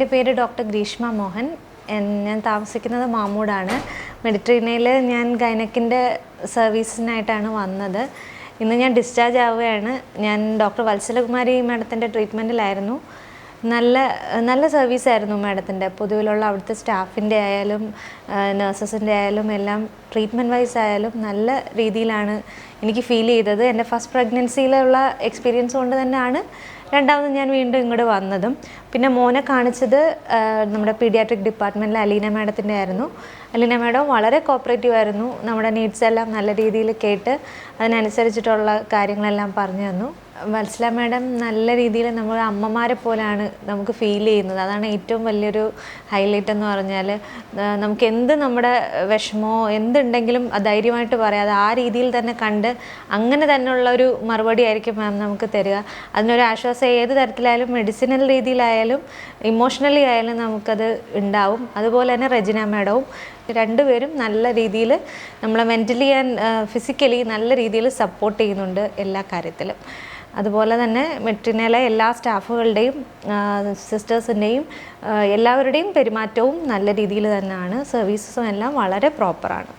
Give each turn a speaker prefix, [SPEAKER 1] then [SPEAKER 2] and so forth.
[SPEAKER 1] പേര് ഡോക്ടർ ഗ്രീഷ്മ മോഹൻ. ഞാൻ താമസിക്കുന്നത് മാമൂടാണ്. മെഡിറ്ററേനിയയിൽ ഞാൻ ഗൈനക്കിന്റെ സർവീസിനായിട്ടാണ് വന്നത്. ഇന്ന് ഞാൻ ഡിസ്ചാർജ് ആവുകയാണ്. ഞാൻ ഡോക്ടർ വത്സലകുമാരി മാഡത്തിന്റെ ട്രീറ്റ്മെന്റിലായിരുന്നു. നല്ല നല്ല സർവീസായിരുന്നു മാഡത്തിന്റെ. പൊതുവിലുള്ള അവിടുത്തെ സ്റ്റാഫിന്റെ ആയാലും നഴ്സസിന്റെ ആയാലും എല്ലാം ട്രീറ്റ്മെന്റ് വൈസ് ആയാലും നല്ല രീതിയിലാണ് എനിക്ക് ഫീൽ ചെയ്തത്. എന്റെ ഫസ്റ്റ് പ്രഗ്നൻസിയിലുള്ള എക്സ്പീരിയൻസ് കൊണ്ട് തന്നെയാണ് രണ്ടാമത് ഞാൻ വീണ്ടും ഇങ്ങോട്ട് വന്നതും. പിന്നെ മോനെ കാണിച്ചത് നമ്മുടെ പീഡിയാട്രിക് ഡിപ്പാർട്ട്മെന്റിലെ അലീന മാഡത്തിന്റെ ആയിരുന്നു. അലീന മാഡം വളരെ കോപ്പറേറ്റീവ് ആയിരുന്നു. നമ്മുടെ നീഡ്സ് എല്ലാം നല്ല രീതിയിൽ കേട്ട് അതിനനുസരിച്ചിട്ടുള്ള കാര്യങ്ങളെല്ലാം പറഞ്ഞു തന്നു. വത്സല മാഡം നല്ല രീതിയിൽ നമ്മൾ അമ്മമാരെ പോലെയാണ് നമുക്ക് ഫീൽ ചെയ്യുന്നത്. അതാണ് ഏറ്റവും വലിയൊരു ഹൈലൈറ്റ് എന്ന് പറഞ്ഞാൽ നമുക്ക് എന്ത് നമ്മുടെ വിഷമോ എന്തുണ്ടെങ്കിലും ധൈര്യമായിട്ട് പറയാം. അത് ആ രീതിയിൽ തന്നെ കണ്ട് അങ്ങനെ തന്നെയുള്ള ഒരു മറുപടി ആയിരിക്കും മാം നമുക്ക് തരിക. അതിനൊരു ആശ്വാസം ഏത് തരത്തിലായാലും മെഡിസിനൽ രീതിയിലായാലും ഇമോഷണലി ആയാലും നമുക്കത് ഉണ്ടാവും. അതുപോലെ തന്നെ റെജിന മാഡവും രണ്ടുപേരും നല്ല രീതിയിൽ നമ്മളെ മെന്റലി ആൻഡ് ഫിസിക്കലി നല്ല രീതിയിൽ സപ്പോർട്ട് ചെയ്യുന്നുണ്ട് എല്ലാ കാര്യത്തിലും. അതുപോലെ തന്നെ മെട്രിനയിലെ എല്ലാ സ്റ്റാഫുകളുടെയും സിസ്റ്റേഴ്സിന്റെയും എല്ലാവരുടെയും പെരുമാറ്റവും നല്ല രീതിയിൽ തന്നെയാണ്. സർവീസസും എല്ലാം വളരെ പ്രോപ്പറാണ്.